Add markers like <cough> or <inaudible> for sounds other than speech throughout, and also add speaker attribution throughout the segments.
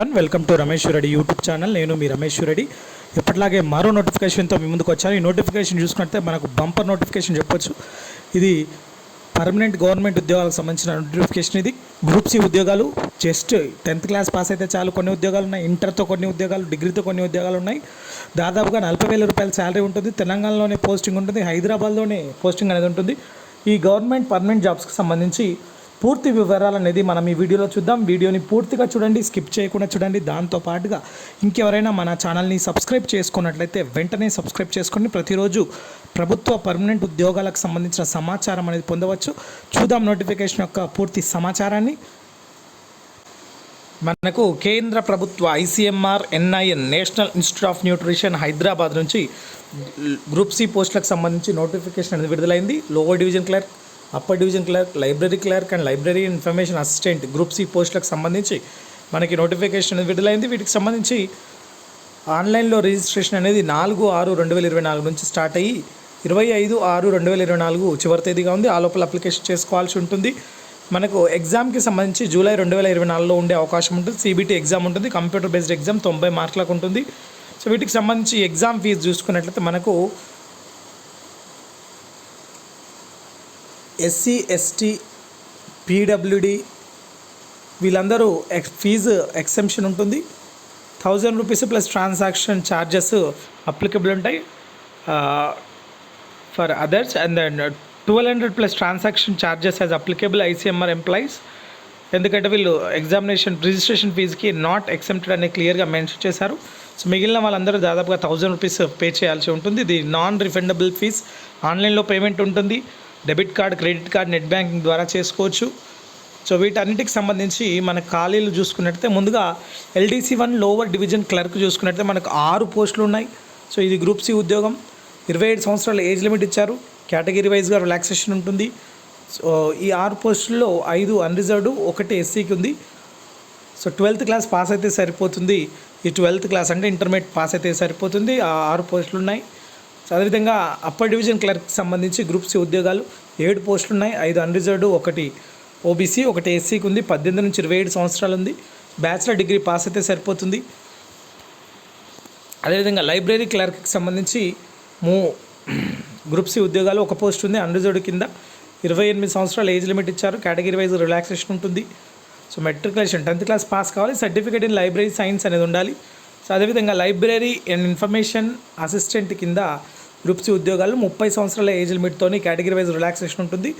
Speaker 1: Welcome to Ramesh Reddy YouTube channel నేను మీ రమేష్ రెడ్డి ఎప్పటిలాగే మరో నోటిఫికేషన్తో మీ ముందుకు వచ్చాను. ఈ నోటిఫికేషన్ చూసుకుంటే మనకు బంపర్ నోటిఫికేషన్ చెప్పొచ్చు. ఇది పర్మనెంట్ గవర్నమెంట్ ఉద్యోగాలకు సంబంధించిన నోటిఫికేషన్ ఇది. గ్రూప్ సి ఉద్యోగాలు జస్ట్ టెన్త్ క్లాస్ పాస్ అయితే చాలు. కొన్ని ఉద్యోగాలు ఉన్నాయి. ఇంటర్తో కొన్ని ఉద్యోగాలు డిగ్రీతో కొన్ని ఉద్యోగాలు ఉన్నాయి. దాదాపుగా నలభై వేల రూపాయల శాలరీ ఉంటుంది. తెలంగాణలోనే పోస్టింగ్ ఉంటుంది. హైదరాబాద్లోనే పోస్టింగ్ అనేది ఉంటుంది. ఈ గవర్నమెంట్ పర్మనెంట్ జాబ్స్కి సంబంధించి పూర్తి వివరాలు అనేది మనం ఈ వీడియోలో చూద్దాం. వీడియోని పూర్తిగా చూడండి స్కిప్ చేయకుండా చూడండి. దాంతోపాటుగా ఇంకెవరైనా మన ఛానల్ని సబ్స్క్రైబ్ చేసుకున్నట్లయితే వెంటనే సబ్స్క్రైబ్ చేసుకొని ప్రతిరోజు ప్రభుత్వ పర్మనెంట్ ఉద్యోగాలకు సంబంధించిన సమాచారం అనేది పొందవచ్చు. చూద్దాం నోటిఫికేషన్ యొక్క పూర్తి సమాచారాన్ని. మనకు కేంద్ర ప్రభుత్వ ICMR NIN national institute of nutrition Hyderabad నుంచి గ్రూప్ సి పోస్టులకు సంబంధించి నోటిఫికేషన్ అనేది విడుదలైంది. Lower division clerk upper division clerk library clerk and library information assistant group C పోస్టులకు సంబంధించి మనకి నోటిఫికేషన్ విడుదలైంది. వీటికి సంబంధించి ఆన్లైన్లో రిజిస్ట్రేషన్ అనేది నాలుగు ఆరు రెండు వేల ఇరవై నాలుగు నుంచి స్టార్ట్ అయ్యి ఇరవై ఐదు ఆరు రెండు వేల ఇరవై నాలుగు చివరి తేదీగా ఉంది. ఆ లోపల అప్లికేషన్ చేసుకోవాల్సి ఉంటుంది. మనకు ఎగ్జామ్కి సంబంధించి జూలై రెండు వేల ఇరవై నాలుగులో ఉండే అవకాశం ఉంటుంది. సిబిటీ ఎగ్జామ్ ఉంటుంది. కంప్యూటర్ బేస్డ్ ఎగ్జామ్ తొంభై మార్కులకు ఉంటుంది. సో వీటికి సంబంధించి ఎగ్జామ్ ఫీజు చూసుకున్నట్లయితే మనకు ఎస్సీ ఎస్టీ పీడబ్ల్యూడి వీళ్ళందరూ ఎక్స్ ఫీజు ఎక్సెంప్షన్ ఉంటుంది. Thousand rupees plus transaction charges applicable ఉంటాయి. For others and then twelve hundred plus transaction charges as applicable ICMR employees. ఎందుకంటే వీళ్ళు ఎగ్జామినేషన్ రిజిస్ట్రేషన్ ఫీజుకి నాట్ ఎక్సెప్టెడ్ అని క్లియర్గా మెన్షన్ చేశారు. సో మిగిలిన వాళ్ళందరూ దాదాపుగా థౌజండ్ రూపీస్ పే చేయాల్సి ఉంటుంది. ఇది నాన్ రిఫండబుల్ ఫీజ్ ఆన్లైన్లో పేమెంట్ ఉంటుంది. Debit card credit card net banking ద్వారా చేసుకోవచ్చు. సో వీటన్నిటికి సంబంధించి మన ఖాళీలు చూసుకున్నట్లయితే ముందుగా LDC one lower division clerk చూసుకున్నట్లయితే మనకు ఆరు పోస్టులు ఉన్నాయి. సో ఇది గ్రూప్ సి ఉద్యోగం. ఇరవై ఏడు సంవత్సరాల ఏజ్ లిమిట్ ఇచ్చారు. కేటగిరీ వైజ్గా రిలాక్సేషన్ ఉంటుంది. సో ఈ ఆరు పోస్టుల్లో ఐదు అన్రిజర్వ్డ్ ఒకటి ఎస్సీకి ఉంది. సో ట్వెల్త్ క్లాస్ పాస్ అయితే సరిపోతుంది. ఈ ట్వెల్త్ క్లాస్ అంటే ఇంటర్మీడియట్ పాస్ అయితే సరిపోతుంది. ఆ ఆరు పోస్టులు ఉన్నాయి. సో అదేవిధంగా అప్పర్ డివిజన్ క్లర్క్ సంబంధించి గ్రూప్ సి ఉద్యోగాలు ఏడు పోస్టులు ఉన్నాయి ఐదు అన్రిజర్వ్డ్ ఒకటి ఓబీసీ ఒకటి ఎస్సీకి ఉంది. పద్దెనిమిది నుంచి ఇరవై ఏడు సంవత్సరాలు ఉంది. బ్యాచిలర్ డిగ్రీ పాస్ అయితే సరిపోతుంది. అదేవిధంగా లైబ్రరీ క్లర్క్కి సంబంధించి మూ <clears throat> గ్రూప్ సి ఉద్యోగాలు ఒక పోస్ట్ ఉంది. అన్రిజర్వ్డ్ కింద ఇరవై ఎనిమిది సంవత్సరాలు ఏజ్ లిమిట్ ఇచ్చారు. కేటగిరీ వైజ్ రిలాక్సేషన్ ఉంటుంది. So matriculation tenth class pass కావాలి. సర్టిఫికేట్ ఇన్ లైబ్రరీ సైన్స్ అనేది ఉండాలి. సో అదేవిధంగా లైబ్రరీ అండ్ ఇన్ఫర్మేషన్ అసిస్టెంట్ కింద గ్రూప్స్ ఉద్యోగాలు ముప్పై సంవత్సరాల ఏజ్ లిమిట్తోని కేటగిరీ వైజ్ రిలాక్సేషన్ ఉంటుంది.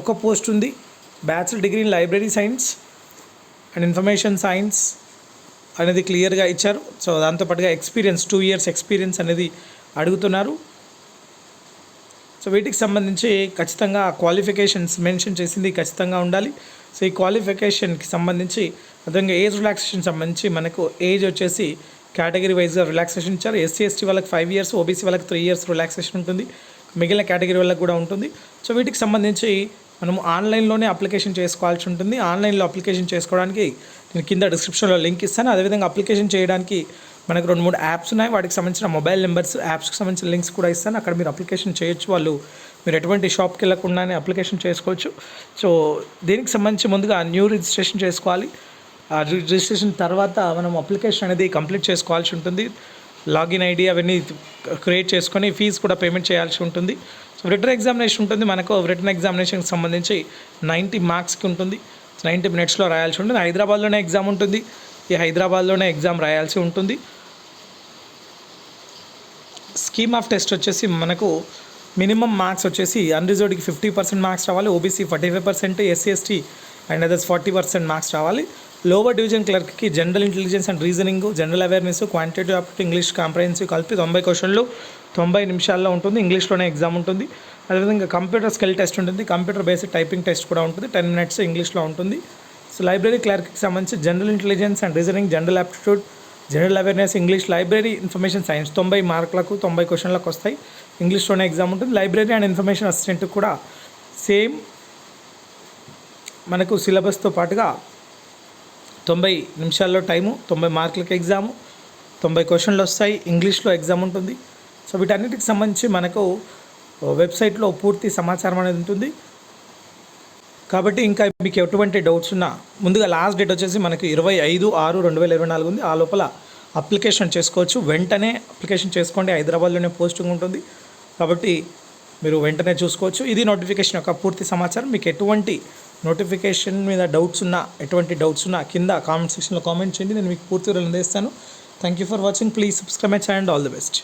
Speaker 1: ఒక పోస్ట్ ఉంది. Bachelor degree in library science and information science అనేది క్లియర్గా ఇచ్చారు. సో దాంతోపాటుగా ఎక్స్పీరియన్స్ టూ ఇయర్స్ ఎక్స్పీరియన్స్ అనేది అడుగుతున్నారు. సో వీటికి సంబంధించి ఖచ్చితంగా క్వాలిఫికేషన్స్ మెన్షన్ చేసింది ఖచ్చితంగా ఉండాలి. సో ఈ క్వాలిఫికేషన్కి సంబంధించి అదేవిధంగా ఏజ్ రిలాక్సేషన్ సంబంధించి మనకు ఏజ్ వచ్చేసి కేటగిరీ వైజ్గా రిలాక్సేషన్ ఇచ్చారు. ఎస్సీ ఎస్టీ వాళ్ళకి ఫైవ్ ఇయర్స్ ఓబీసీ వాళ్ళకి త్రీ ఇయర్స్ రిలాక్సేషన్ ఉంటుంది. మిగిలిన కేటగిరీ వాళ్ళకి కూడా ఉంటుంది. సో వీటికి సంబంధించి మనం ఆన్లైన్లోనే అప్లికేషన్ చేసుకోవాల్సి ఉంటుంది. ఆన్లైన్లో అప్లికేషన్ చేసుకోవడానికి నేను కింద డిస్క్రిప్షన్లో లింక్ ఇస్తాను. అదేవిధంగా అప్లికేషన్ చేయడానికి మనకు రెండు మూడు యాప్స్ ఉన్నాయి. వాటికి సంబంధించిన మొబైల్ నెంబర్స్ యాప్స్కి సంబంధించిన లింక్స్ కూడా ఇస్తాను. అక్కడ మీరు అప్లికేషన్ చేయొచ్చు. వాళ్ళు మీరు ఎటువంటి షాప్కి వెళ్ళకుండానే అప్లికేషన్ చేసుకోవచ్చు. సో దీనికి సంబంధించి ముందుగా న్యూ రిజిస్ట్రేషన్ చేసుకోవాలి. ఆ రి- రిజిస్ట్రేషన్ తర్వాత మనం అప్లికేషన్ అనేది కంప్లీట్ చేసుకోవాల్సి ఉంటుంది. లాగిన్ ఐడి అవన్నీ క్రియేట్ చేసుకొని ఫీజు కూడా పేమెంట్ చేయాల్సి ఉంటుంది. సో రిటర్న్ ఎగ్జామినేషన్ ఉంటుంది. మనకు రిటర్న్ ఎగ్జామినేషన్కి సంబంధించి నైంటీ మార్క్స్కి ఉంటుంది. నైంటీ మినిట్స్లో రాయాల్సి ఉంటుంది. హైదరాబాద్లోనే ఎగ్జామ్ ఉంటుంది. ఈ హైదరాబాద్లోనే ఎగ్జామ్ రాయాల్సి ఉంటుంది. స్కీమ్ ఆఫ్ టెస్ట్ వచ్చేసి మనకు మినిమం మార్క్స్ వచ్చేసి అన్రిజర్వ్డ్కి ఫిఫ్టీ పర్సెంట్ మార్క్స్ రావాలి OBC forty five percent SC ST and others forty percent marks రావాలి. Lower division క్లర్క్కి general intelligence and reasoning general awareness quantitative aptitude English comprehensive కలిపి తొంభై క్వశ్చన్లు తొంభై నిమిషాల్లో ఉంటుంది. ఇంగ్లీష్లోనే ఎగ్జామ్ ఉంటుంది. అదేవిధంగా కంప్యూటర్ స్కిల్ టెస్ట్ ఉంటుంది. కంప్యూటర్ బేస్డ్ టైపింగ్ టెస్ట్ కూడా ఉంటుంది. టెన్ మినిట్స్ ఇంగ్లీష్లో ఉంటుంది. సో లైబ్రరీ క్లర్క్కి సంబంధించి general intelligence and reasoning general aptitude general awareness English library information science తొంభై మార్కులకు తొంభై క్వశ్చన్లకు వస్తాయి. ఇంగ్లీష్లోనే ఎగ్జామ్ ఉంటుంది. లైబ్రరీ అండ్ ఇన్ఫర్మేషన్ అసిస్టెంట్ కూడా సేమ్ మనకు సిలబస్తో పాటుగా తొంభై నిమిషాల్లో టైము తొంభై మార్కులకు ఎగ్జాము తొంభై క్వశ్చన్లు వస్తాయి. ఇంగ్లీష్లో ఎగ్జామ్ ఉంటుంది. సో వీటన్నిటికి సంబంధించి మనకు uh, వెబ్సైట్లో పూర్తి సమాచారం అనేది ఉంటుంది. కాబట్టి ఇంకా మీకు ఎటువంటి డౌట్స్ ఉన్నా ముందుగా లాస్ట్ డేట్ వచ్చేసి మనకి ఇరవై ఐదు ఆరు రెండు వేల ఇరవై నాలుగు ఉంది. ఆ లోపల అప్లికేషన్ చేసుకోవచ్చు. వెంటనే అప్లికేషన్ చేసుకోండి. హైదరాబాద్లోనే పోస్టింగ్ ఉంటుంది. కాబట్టి మీరు వెంటనే చూసుకోవచ్చు. ఇది నోటిఫికేషన్ యొక్క పూర్తి సమాచారం. మీకు ఎటువంటి నోటిఫికేషన్ మీద డౌట్స్ ఉన్నా ఎటువంటి డౌట్స్ ఉన్నా కింద కామెంట్ సెక్షన్లో కామెంట్ చేయండి. నేను మీకు పూర్తి వివరాలు అందిస్తాను. Thank you for watching please subscribe my channel all the best